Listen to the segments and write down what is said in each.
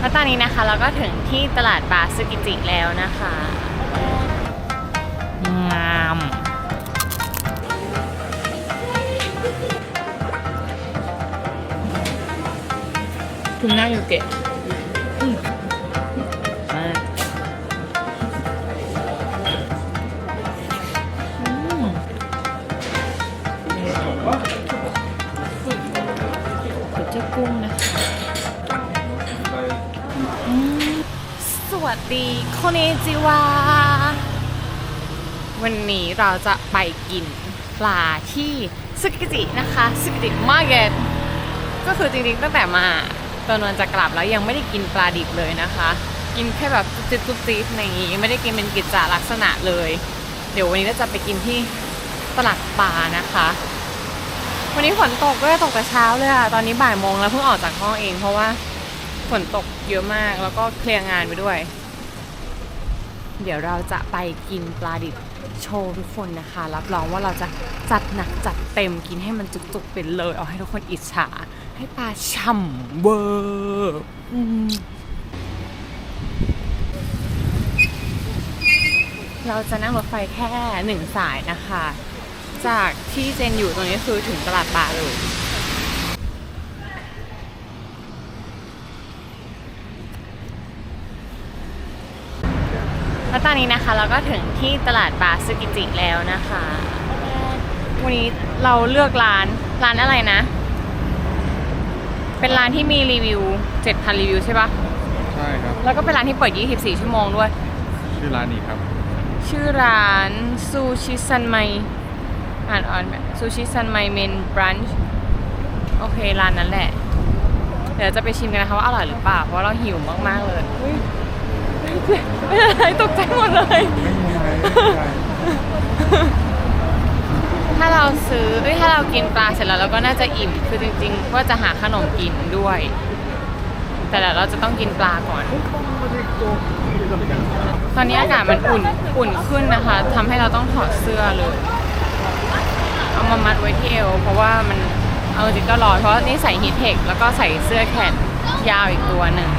แล้วตอนนี้นะคะเราก็ถึงที่ตลาดบาซึกิจิแล้วนะคะงามคุณน่าอยู่เกะ ดีโคเนจิวา วันนี้เราจะไปกินปลาที่ซึกิจินะคะซึกิจิมาเก็ตก็คือจริงๆตั้งแต่มาตอนนวนจะกลับแล้วยังไม่ได้กินปลาดิบเลยนะคะ กินแค่แบบจุ๊บจิ๊บๆอะไรอย่างงี้ ไม่ได้กินเป็นกิจจลักษณะเลย เดี๋ยววันนี้เราจะไปกินที่ตลาดปลานะคะ วันนี้ฝนตกด้วยตกแต่เช้าเลยอะตอนนี้บ่ายโมงแล้วเพิ่งออกจากห้องเองเพราะว่าฝนตกเยอะมากแล้วก็เคลียร์งานไปด้วย เดี๋ยวเราจะไปกินปลาดิบโชว์ทุกคนนะคะ รับรองว่าเราจะจัดหนักจัดเต็มกินให้มันจุกๆไปเลย เอาให้ทุกคนอิจฉา ให้ปลาฉ่ำเวอร์เราจะนั่งรถไฟแค่หนึ่งสายนะคะ จากที่เจนอยู่ตรงนี้คือถึงตลาดปลาเลย แล้วตอนนี้นะคะเราก็ถึงที่ตลาดบาซึกิจิแล้วนะคะ วันนี้เราเลือกร้านร้านอะไรนะ เป็นร้านที่มีรีวิว 7,000 รีวิวใช่ปะใช่ครับ แล้วก็เป็นร้านที่เปิด 24 ชั่วโมงด้วย ชื่อร้านนี้ครับ ชื่อร้านซูชิซันไมอ่านอ่านแบบซูชิซันไมเมนบรันช์โอเคร้านนั้นแหละ เดี๋ยวจะไปชิมกันนะคะว่าอร่อยหรือเปล่าเพราะเราหิวมากๆเลยอุ๊ย ไม่เป็นไรตกใจหมดเลย ถ้าเราซื้อเอ้ยถ้าเรากินปลาเสร็จแล้วเราก็น่าจะอิ่ม คือจริงๆว่าจะหาขนมกินด้วย แต่เดี๋ยวเราจะต้องกินปลาก่อน ตอนนี้อากาศมันอุ่น อุ่นขึ้นนะคะทำให้เราต้องถอดเสื้อเลย เอามามัดไว้ที่เอว เพราะว่ามัน เอาจริงก็ร้อน เพราะนี่ใส่ฮีทเทคแล้วก็ใส่เสื้อแขนยาวอีกตัวหนึ่ง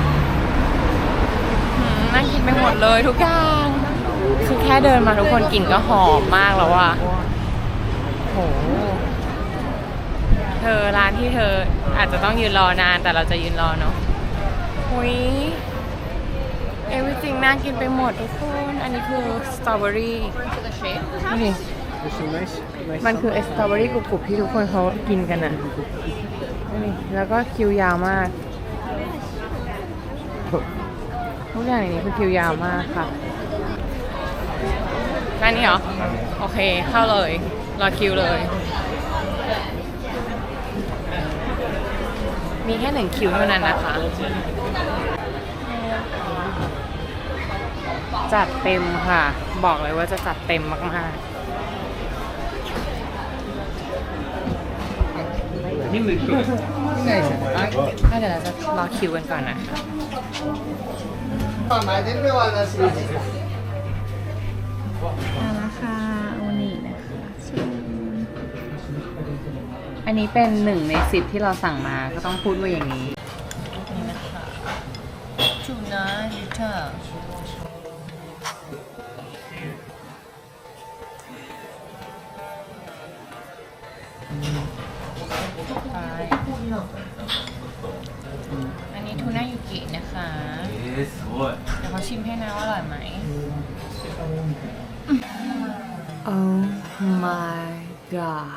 น่ากินไปหมดเลยทุกอย่างคือแค่เดินมาทุกคนกลิ่นก็หอมมากแล้วอะโห เธอร้านที่เธออาจจะต้องยืนรอนานแต่เราจะยืนรอเนาะหุยเอวิจริงน่ากินไปหมดทุกคน อันนี้คือสตรอเบอรี่นี่มันคือสตรอเบอรี่กรุบๆที่ทุกคนเขากินกันอะนี่แล้วก็คิวยาวมาก ทุกอย่างในนี้คือคิวยาวมากค่ะร้านนี้เหรอ โอเค เข้าเลย รอคิวเลย มีแค่หนึ่งคิวเท่านั้นนะคะ จัดเต็มค่ะ บอกเลยว่าจะจัดเต็มมากๆถ้าเดี๋ยวเราจะรอคิวกันก่อนนะคะ ต่ไหนที่ไม่ว่าจะสิาแล้นี่นะคะชิมอันนี้เป็นหนึ่งในสิบที่เราสั่งมาก็ต้องพูดว่าอย่างนี้ ชิมให้นะว่าอร่อยไหม Oh my god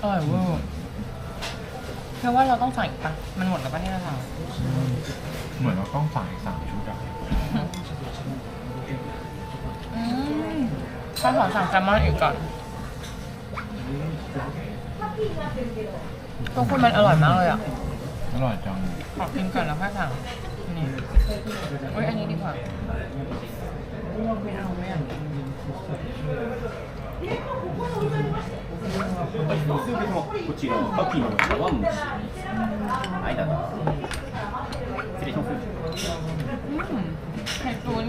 อร่อยเวอร์แค่ว่าเราต้องสั่งอีกปะมันหมดแล้วปะที่เราสั่งเหมือนเราต้องสั่งอีกสามชุดอะอืมข้าวหอมสั่งแซลมอนอีกก่อนทุกคนมันอร่อยมากเลยอะ อร่อยจัง ขอกินก่อนแล้วค่อยสั่ง นี่เฮ้ยอันนี้ดีกว่าไม่เอาไม่เอา こちらカキの茶碗蒸しはいどうぞ失礼します อืมไข่ตุ๋น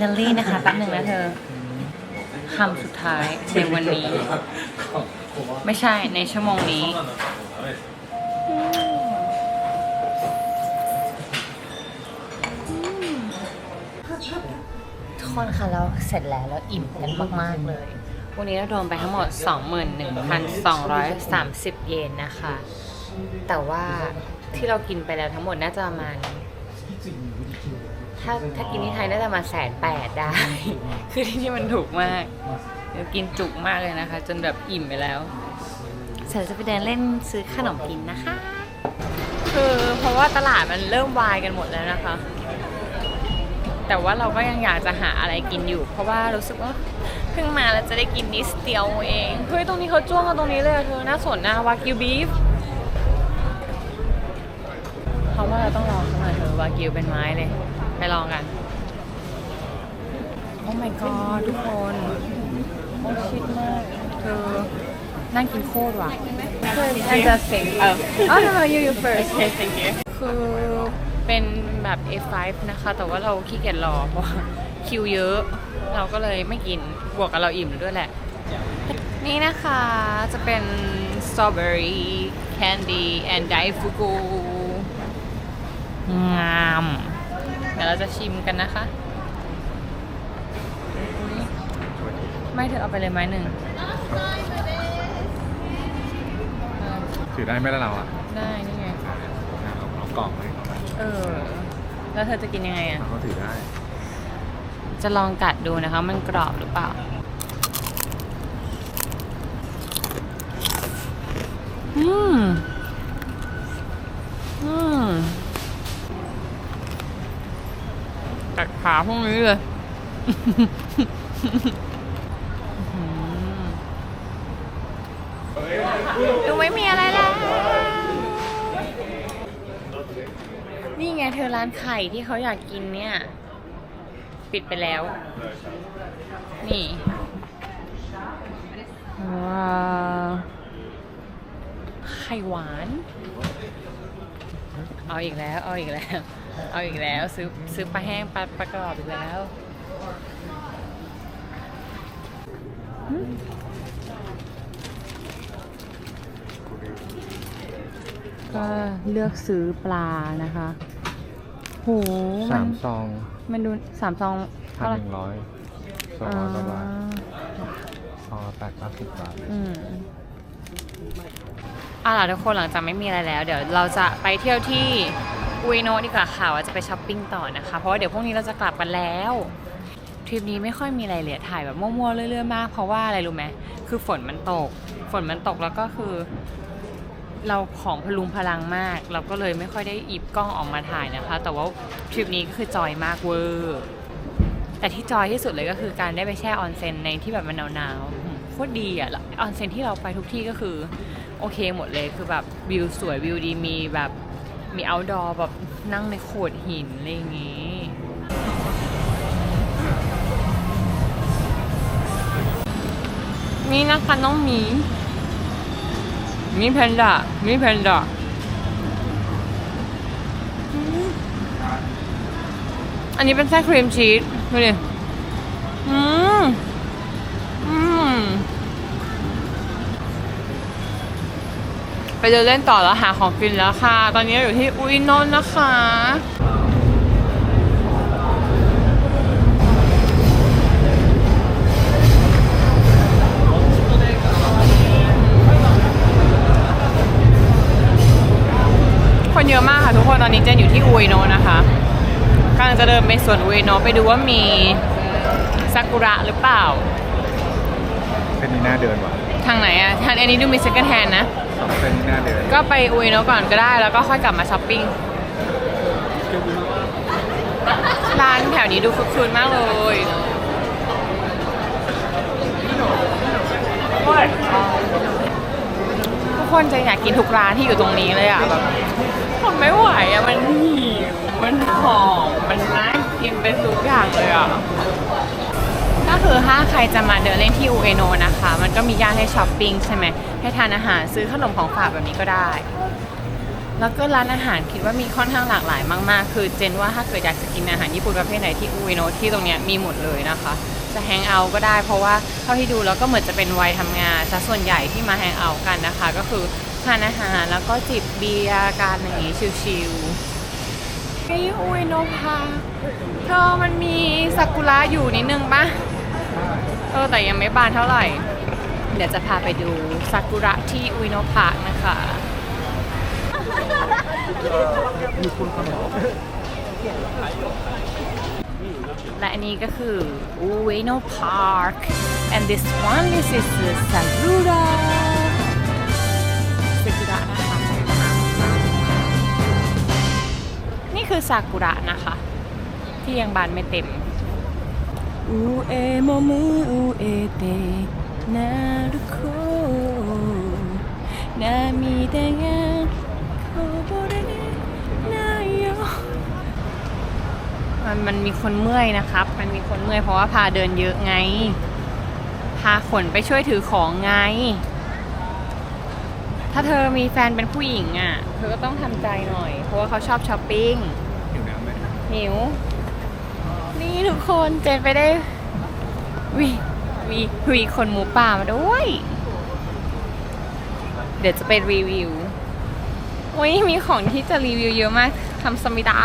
finally นะคะแป๊บหนึ่งนะเธอคำสุดท้ายในวันนี้ ไม่ใช่ในชั่วโมงนี้ ทุกคนคะเราเสร็จแล้วแล้วอิ่มกันมาก ๆ เลย วันนี้เราโดนไปทั้งหมด 21,230 เยนนะคะ แต่ว่าที่เรากินไปแล้วทั้งหมดน่าจะประมาณ ถ้าถ้ากินที่ไทยน่าจะมาแสนแปดได้ คือที่นี่มันถูกมากเดี๋ยวกินจุกมากเลยนะคะ จนแบบอิ่มไปแล้วเสร็จจะไปเดินเล่นซื้อขนมกินนะคะ คือเพราะว่าตลาดมันเริ่มวายกันหมดแล้วนะคะ แต่ว่าเราก็ยังอยากจะหาอะไรกินอยู่ เพราะว่ารู้สึกว่าเพิ่งมาแล้วจะได้กินนิดเดียวเอง เฮ้ย ตรงนี้เขาจ้วงกันตรงนี้เลยอะเธอน่าสนนะวากิวบีฟเขาว่าเราต้องลองเขาหน่อยเธอวากิวเป็นไม้เลย ไปลองกัน โอ้ my god ทุกคนโอ้ชิดมากเธอนั่งกินโคตรว่ะ and just sing oh oh no no you you first okay thank you คือเป็นแบบ A5 นะคะ แต่ว่าเราขี้เกียจรอเพราะว่าคิวเยอะ เราก็เลยไม่กิน บวกกับเราอิ่มด้วยแหละ นี่นะคะจะเป็น strawberry candy and daifuku งามเดี๋ยวเราจะชิมกันนะคะ ไม่เธอเอาไปเลยไม้หนึ่งเออถือได้ไหมล่ะเราอะได้ นี่ไง เอาเอากล่องให้เขาไปเออ แล้วเธอจะกินยังไงอะ เขาถือได้จะลองกัดดูนะคะ มันกรอบหรือเปล่า อืม อืม กัดขาพวกนี้เลยดูไม่มีอะไรแล้ว นี่ไงเธอร้านไข่ที่เขาอยากกินเนี่ย ปิดไปแล้ว นี่ ว้าว ไข่หวาน เอาอีกแล้ว เอาอีกแล้ว เอาอีกแล้วซื้อซื้อปลาแห้งปลาปลากรอบอีกแล้วอืมก็เลือกซื้อปลานะคะ โหสามนซอง มันดูสามซองพัเท่านไหร่หนึ่งร้อยสองร้อยกว่าบาทซองละแปดเก้าสิบบาทอืมเอาล่ะทุกคนหลังจากไม่มีอะไรแล้ว เดี๋ยวเราจะไปเที่ยวที่ อุยโนดีกว่าค่ะว่าจะไปช้อปปิ้งต่อนะคะ เพราะว่าเดี๋ยวพรุ่งนี้เราจะกลับกันแล้วทริปนี้ไม่ค่อยมีอะไรเลยถ่ายแบบมั่วๆเรื่อยๆมาก เพราะว่าอะไรรู้ไหมคือฝนมันตก ฝนมันตกแล้วก็คือ เราของพลุงพลังมาก เราก็เลยไม่ค่อยได้อีบกล้องออกมาถ่ายนะคะ แต่ว่าทริปนี้ก็คือจอยมากเวอร์แต่ที่จอยที่สุดเลยก็คือการได้ไปแช่ออนเซ็นในที่แบบมันหนาวๆโคตรดีอะออนเซ็นที่เราไปทุกที่ก็คือโอเคหมดเลยคือแบบวิวสวยวิวดีมีแบบ มีเอาดอร์แบบนั่งในโขดหินอะไรอย่างงี้นี่นะคะน้องหมีมีแพนด้ามีแพนด้าอันนี้เป็นไส้ครีมชีสดูดิ ไปเดินเล่นต่อแล้วหาของกินแล้วค่ะ ตอนนี้เราอยู่ที่อุยนนท์นะคะ คนเยอะมากค่ะทุกคน ตอนนี้เจนอยู่ที่อุยโนะนะคะกำลังจะเดินไปสวนอุยโนะไปดูว่ามีซากุระหรือเปล่าเป็นนี่น่าเดินว่ะ ทางไหนอะทางอันนี้ดูมีเซ็กแฮนนะ สองเส้นนี่น่าเดินก็ไปอุยโนะก่อนก็ได้แล้วก็ค่อยกลับมาช้อปปิ้งร้านแถวนี้ดูคึกคืนมากเลยทุกคนจะอยากกินทุกร้านที่อยู่ตรงนี้เลยอะแบบทนไม่ไหวอะมันหิวมันหอมมันน่ากินไปทุกอย่างเลยอะ ก็คือถ้าใครจะมาเดินเล่นที่อุเอโนนะคะ มันก็มีย่านให้ช้อปปิ้งใช่ไหมให้ทานอาหารซื้อขนมของฝากแบบนี้ก็ได้ แล้วก็ร้านอาหารคิดว่ามีค่อนข้างหลากหลายมากๆ คือเจนว่าถ้าเกิดอยากจะกินอาหารญี่ปุ่นประเภทไหนที่อุเอโนที่ตรงเนี้ยมีหมดเลยนะคะ จะแฮงเอาท์ก็ได้ เพราะว่าเท่าที่ดูแล้วก็เหมือนจะเป็นวัยทำงานซะส่วนใหญ่ที่มาแฮงเอาท์กันนะคะ ก็คือทานอาหารแล้วก็จิบเบียร์กันอย่างนี้ชิลๆไอ้อุเอโนพาเธอมันมีซากุระอยู่นิดนึงปะ เออแต่ยังไม่บานเท่าไหร่ เดี๋ยวจะพาไปดูซากุระที่อุยโนะพาร์คนะคะและอันนี้ก็คืออุยโนะพาร์ค and this one this is the sakura ซากุระนะคะนี่คือซากุระนะคะ ที่ยังบานไม่เต็ม 上も向えてなる子涙がこぼれないよมันมันมีคนเมื่อยนะครับ มันมีคนเมื่อยเพราะว่าพาเดินเยอะไง พาขนไปช่วยถือของไง ถ้าเธอมีแฟนเป็นผู้หญิงอ่ะ เธอก็ต้องทำใจหน่อย เพราะว่าเขาชอบช้อปปิ้ง อยู่น้ำไหม หิว นี่ทุกคนเจนไปได้วีวีวีคนหมูป่ามาด้วย เดี๋ยวจะไปรีวิวโอ้ยมีของที่จะรีวิวเยอะมากทำสมิดา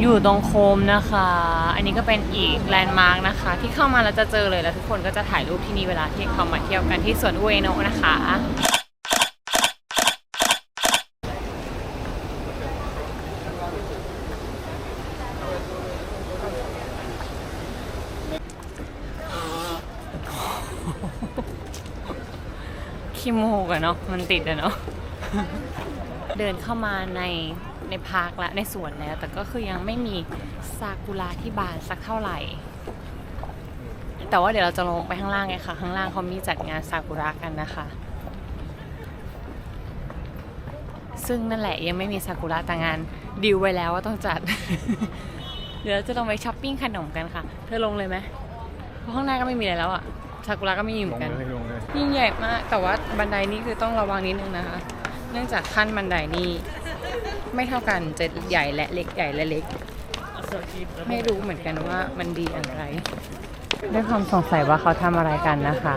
อยู่ตรงโคมนะคะ อันนี้ก็เป็นอีกแลนด์มาร์กนะคะ ที่เข้ามาแล้วจะเจอเลยแล้วทุกคนก็จะถ่ายรูปที่นี่เวลาที่เขามาเที่ยวกันที่สวนอุเอโนะนะคะ ขี้โมกอะเนาะมันติดอะเนาะเดินเข้ามาในในพาร์คแล้วในสวนแล้ว แต่ก็คือยังไม่มีซากุระที่บานสักเท่าไหร่ แต่ว่าเดี๋ยวเราจะลงไปข้างล่างไงค่ะ ข้างล่างเขามีจัดงานซากุระกันนะคะ ซึ่งนั่นแหละยังไม่มีซากุระแต่งานดิวไว้แล้วว่าต้องจัด เดี๋ยวเราจะลงไปช้อปปิ้งขนมกันค่ะ เธอลงเลยไหมเพราะข้างหน้าก็ไม่มีอะไรแล้วอะ ซากุระก็ไม่มีเห ล มือง นกัน เลยลงเลย ยิ่งใหญ่มาก แต่ว่าบันไดนี่คือต้องระวังนิดนึงนะคะ เนื่องจากขั้นบันไดนี่ไม่เท่ากันจะใหญ่และเล็กใหญ่และเล็ก ไม่รู้เหมือนกันว่ามันดีอย่างไรด้วยความสงสัยว่าเขาทำอะไรกันนะคะ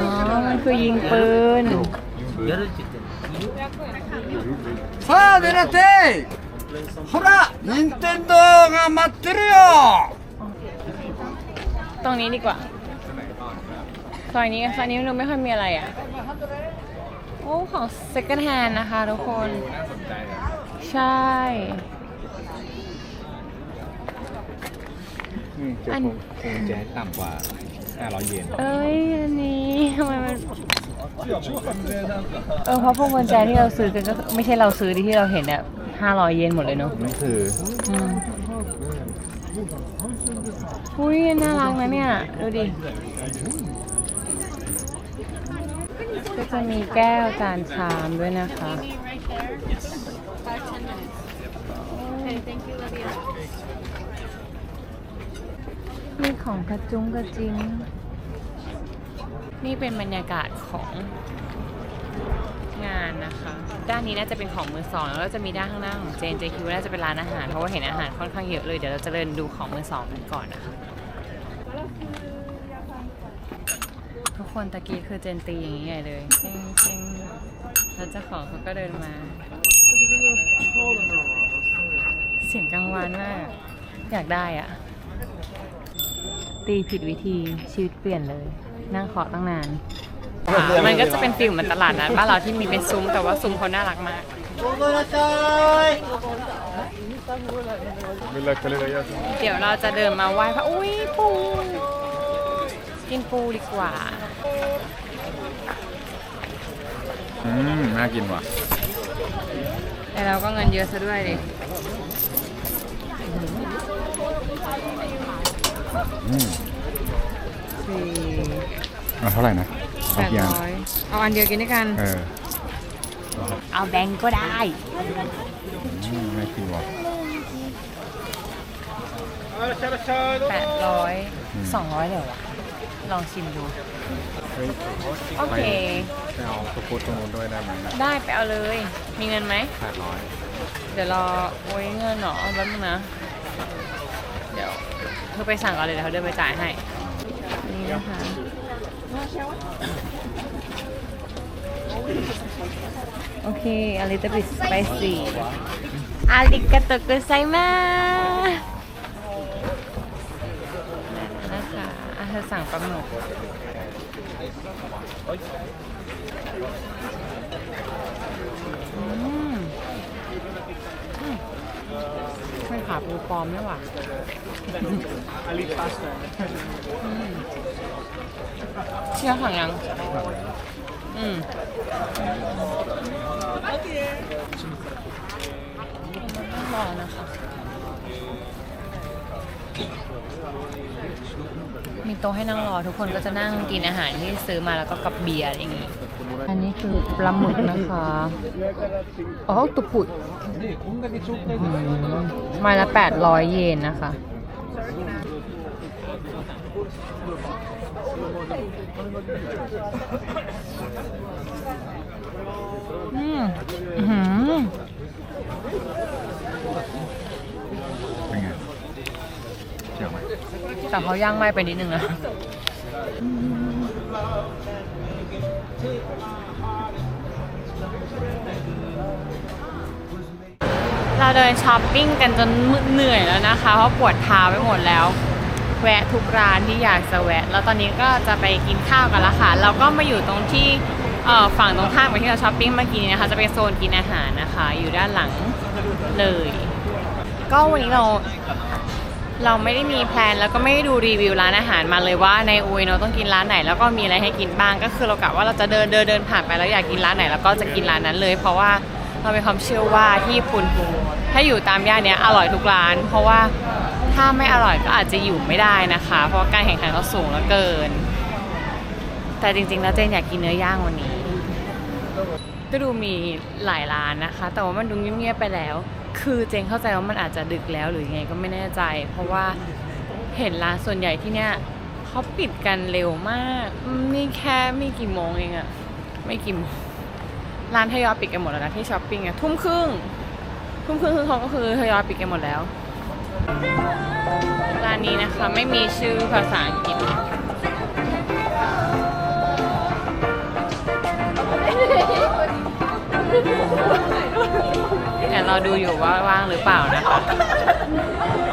อ๋อ มันคือยิงปืน さあ出なって ほら任天堂が待ってるよ ตรงนี้ดีกว่าซอยนี้ซอยนี้มันดูไม่ค่อยมีอะไรอ่ะ โอ้ ของ second hand นะคะทุกคน น่าสนใจเลย ใช่ อืมเจอ อัน คงคงแจ๊ต่ำกว่า 500 เยน เอ้ย อันนี้ทำไมมัน เออ เพราะพวกกุญแจที่เราซื้อกันก็ไม่ใช่เราซื้อที่เราเห็นเนี่ย ห้าร้อยเยนหมดเลยเนาะนั่นคืออืมอุ้ยน่ารักนะเนี่ย ดูดิ ก็จะมีแก้วจานชามด้วยนะคะ มีของกระจุงกระจิง นี่เป็นบรรยากาศของ งานนะคะ ด้านนี้น่าจะเป็นของมือสองแล้วก็จะมีด้านข้างหน้าของเจนเจคิวน่าจะเป็นร้านอาหาร เพราะว่าเห็นอาหารค่อนข้างเยอะเลย เดี๋ยวเราจะเดินดูของมือสองกันก่อนนะคะ ทุกคนตะกี้คือเจนตีอย่างนี้ใหญ่เลยเชิงเชิงแล้วเจ้าของเขาก็เดินมา เสียงกังวานมาก อยากได้อะ ตีผิดวิธีชีวิตเปลี่ยนเลย นั่งเคาะตั้งนาน มันก็จะเป็นฟิลเหมือนตลาดนัดบ้านเราที่มีเป็นซุ้มแต่ว่าซุ้มเขาน่ารักมาก Vill du lägga lilla jäsen? เดี๋ยวเราจะเดินมาไหว้พระอุ้ยปู กินปูดีกว่า อืมน่ากินว่ะ แต่เราก็เงินเยอะซะด้วยดิอืม สี่ เอาเท่าไหร่นะ แปเอาดกี่อันร้อยเอาอันเดียวกินด้วยกันเออเอาแบงก์ก็ได้อืมน่ากินว่ะแปดร้อยอืมสองร้อยเลยวะลองชิมดู เฮ้ยโอเค ไปเอาสกูตตรงนู้นด้วยได้ไหมได้ไปเอาเลย มีเงินไหม แปดร้อยเดี๋ยวรอโอ้ยเงินเหรอแป๊บนึงนะ เดี๋ยวเธอไปสั่งก่อนเลยเดี๋ยวเขาเดินไปจ่ายให้ นี่นะคะ โอเค a little bit spicy อาริกาโตกุไซมานะคะอะเธอสั่งปลาหมึกอืมอืมไม่ขาปูปลอมนี่หว่าอืม เชื่อสั่งยัง อืมรอนะคะ มีโต๊ะให้นั่งรอทุกคนก็จะนั่งกินอาหารที่ซื้อมาแล้วก็กับเบียร์อะไรอย่างงี้ อันนี้คือปลาหมึกนะคะ อ๋อตุปุดไมาละ 800 เยนนะคะ อืมอื้อหือเป็นไงเจ๋งไหมแต่เขาย่างไหม้ไปนิดนึงนะเราเดินช้อปปิ้งกันจนเหนื่อยแล้วนะคะ เพราะปวดเท้าไปหมดแล้ว แวะทุกร้านที่อยากจะแวะ แล้วตอนนี้ก็จะไปกินข้าวกันละค่ะ เราก็มาอยู่ตรงที่ฝั่งตรงข้ามกับที่เราช้อปปิ้งเมื่อกี้นะคะ จะเป็นโซนกินอาหารนะคะ อยู่ด้านหลังเลย ก็วันนี้เราเราไม่ได้มีแพลนแล้วก็ไม่ได้ดูรีวิวร้านอาหารมาเลยว่าในอุยเราต้องกินร้านไหน แล้วก็มีอะไรให้กินบ้างก็คือเรากะว่าเราจะเดินเดินเดินผ่านไปแล้วอยากกินร้านไหนแล้วก็จะกินร้านนั้นเลย เพราะว่าเรามีความเชื่อว่าที่ญี่ปุ่นถ้าอยู่ตามย่านนี้อร่อยทุกร้าน เพราะว่า ถ้าไม่อร่อยก็อาจจะอยู่ไม่ได้นะคะ เพราะการแข่งขันเขาสูงเหลือเกิน แต่จริงๆ แล้วเจนอยากกินเนื้อย่างวันนี้ ก็ดูมีหลายร้านนะคะ แต่ว่ามันดูเงียบๆไปแล้ว คือเจงเข้าใจว่ามันอาจจะดึกแล้วหรือยังไงก็ไม่แน่ใจ เพราะว่าเห็นร้านส่วนใหญ่ที่เนี่ยเขาปิดกันเร็วมากนี่แค่ไม่กี่โมงเองอะไม่กี่โมงร้านทยอยปิดกันหมดแล้วนะที่ช้อปปิ้งอะทุ่มครึ่งทุ่มครึ่งคือเขาก็คือทยอยปิดกันหมดแล้ว ร้านนี้นะคะไม่มีชื่อภาษาอังกฤษเดี๋ยวเราดูอยู่ว่าว่างหรือเปล่านะคะ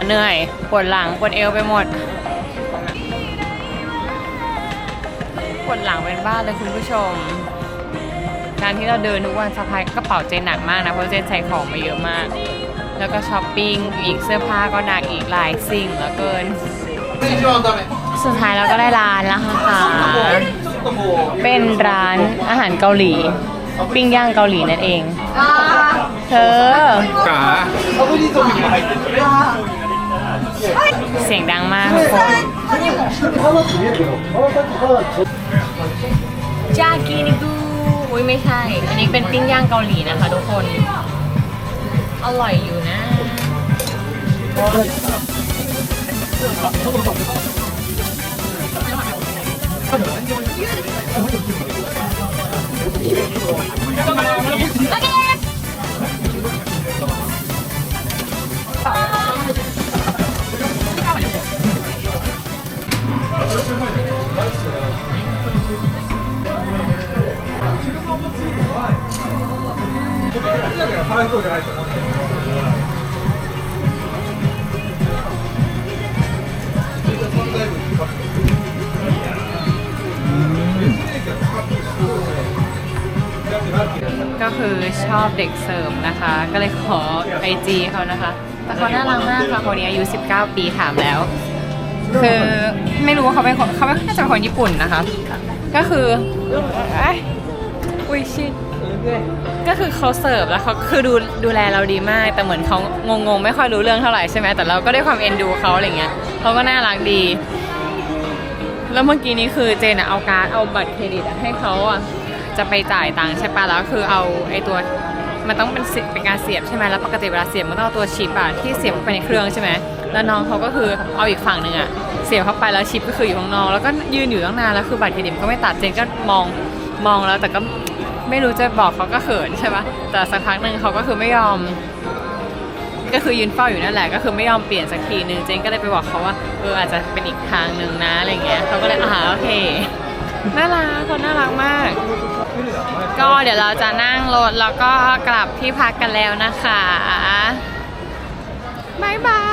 เหนื่อยปวดหลังปวดเอวไปหมดปวดหลังเป็นบ้าเลยคุณผู้ชม การที่เราเดินทุกวันสะพายกระเป๋าเจนหนักมากนะ เพราะเจนใส่ของมาเยอะมาก แล้วก็ช้อปปิ้งอีกเสื้อผ้าก็หนักอีกหลายสิ่งเหลือเกิน สุดท้ายเราก็ได้ร้านแล้วค่ะเป็นร้านอาหารเกาหลี ปิ้งย่างเกาหลีนั่นเองเธอจ๋าเสียงดังมากทุกคนจากินิกูอุ้ยไม่ใช่ อันนี้เป็นปิ้งย่างเกาหลีนะคะทุกคน อร่อยอยู่นะโอเค ก็คือชอบเด็กเสิร์ฟนะคะ ก็เลยขอไอจีเขานะคะ แต่เขาน่ารักมากค่ะคนนี้อายุ 19 ปีถามแล้ว คือไม่รู้ว่าเขาเป็นคนเขาไม่น่าจะเป็นคนญี่ปุ่นนะคะ ก็คือเอ้ยอุ้ยชิด ก็คือเขาเสิร์ฟแล้วเขาคือดูดูแลเราดีมาก แต่เหมือนเขางงๆ ไม่ค่อยรู้เรื่องเท่าไหร่ใช่ไหมแต่เราก็ได้ความเอ็นดูเขาอะไรเงี้ยเขาก็น่ารักดี แล้วเมื่อกี้นี้คือเจนอะเอาการ์ดเอาบัตรเครดิตให้เขาอะจะไปจ่ายตังค์ใช่ปะแล้วคือเอาไอตัวมันต้องเป็นเป็นการเสียบใช่ไหมแล้วปกติเวลาเสียบมันต้องเอาตัวชิปอะที่เสียบไปในเครื่องใช่ไหมแล้วน้องเขาก็คือเอาอีกฝั่งหนึ่งอะเสียบเข้าไปแล้วชิปก็คืออยู่ข้างนอกแล้วก็ยืนอยู่ตั้งนานแล้วคือบัตรเครดิตก็ไม่ตัดเจนก็มองมองแล้วแต่ก็ ไม่รู้จะบอกเขาก็เขินใช่ปะแต่สักพักหนึ่งเขาก็คือไม่ยอม ก็คือยืนเฝ้าอยู่นั่นแหละ ก็คือไม่ยอมเปลี่ยนสักทีนึงเจนก็เลยไปบอกเขาว่าเอออาจจะเป็นอีกทางหนึ่งนะอะไรเงี้ยเขาก็เลยอ่าโอเคน่ารักคนน่ารักมาก ก็เดี๋ยวเราจะนั่งรถแล้วก็กลับที่พักกันแล้วนะคะบายบาย